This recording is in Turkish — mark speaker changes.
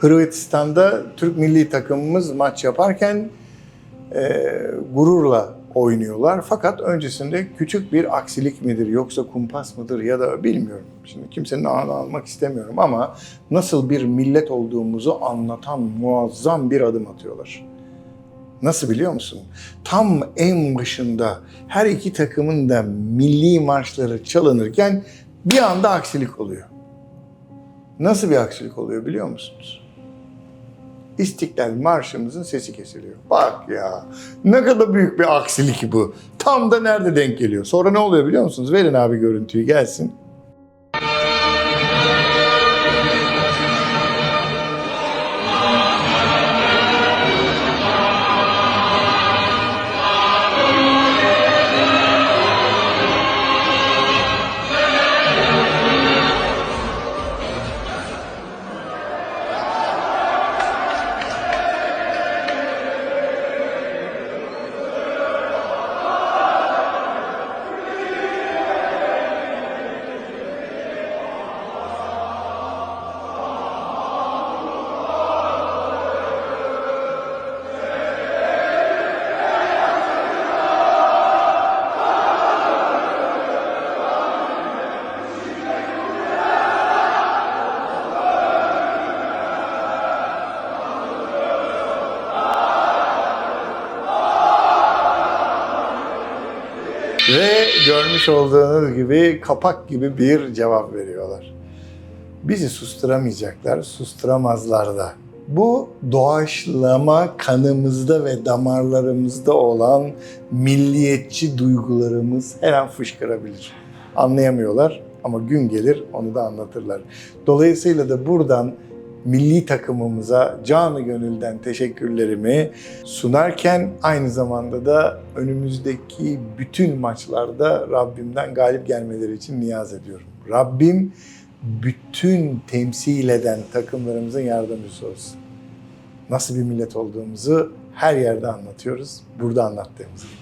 Speaker 1: Hırvatistan'da Türk milli takımımız maç yaparken e, gururla oynuyorlar. Fakat öncesinde küçük bir aksilik midir yoksa kumpas mıdır ya da bilmiyorum. Şimdi kimsenin ağını almak istemiyorum ama nasıl bir millet olduğumuzu anlatan muazzam bir adım atıyorlar. Nasıl biliyor musun? Tam en başında her iki takımın da milli marşları çalınırken bir anda aksilik oluyor. Nasıl bir aksilik oluyor biliyor musunuz? İstiklal Marşımızın sesi kesiliyor. Bak ya ne kadar büyük bir aksilik bu. Tam da nerede denk geliyor. Sonra ne oluyor biliyor musunuz? Verin abi görüntüyü gelsin. Ve görmüş olduğunuz gibi kapak gibi bir cevap veriyorlar. Bizi susturamayacaklar, susturamazlar da. Bu doğaçlama kanımızda ve damarlarımızda olan milliyetçi duygularımız her an fışkırabilir. Anlayamıyorlar ama gün gelir onu da anlatırlar. Dolayısıyla da buradan milli takımımıza canı gönülden teşekkürlerimi sunarken aynı zamanda da önümüzdeki bütün maçlarda Rabbimden galip gelmeleri için niyaz ediyorum. Rabbim bütün temsil eden takımlarımızın yardımcısı olsun. Nasıl bir millet olduğumuzu her yerde anlatıyoruz. Burada anlattığımız gibi.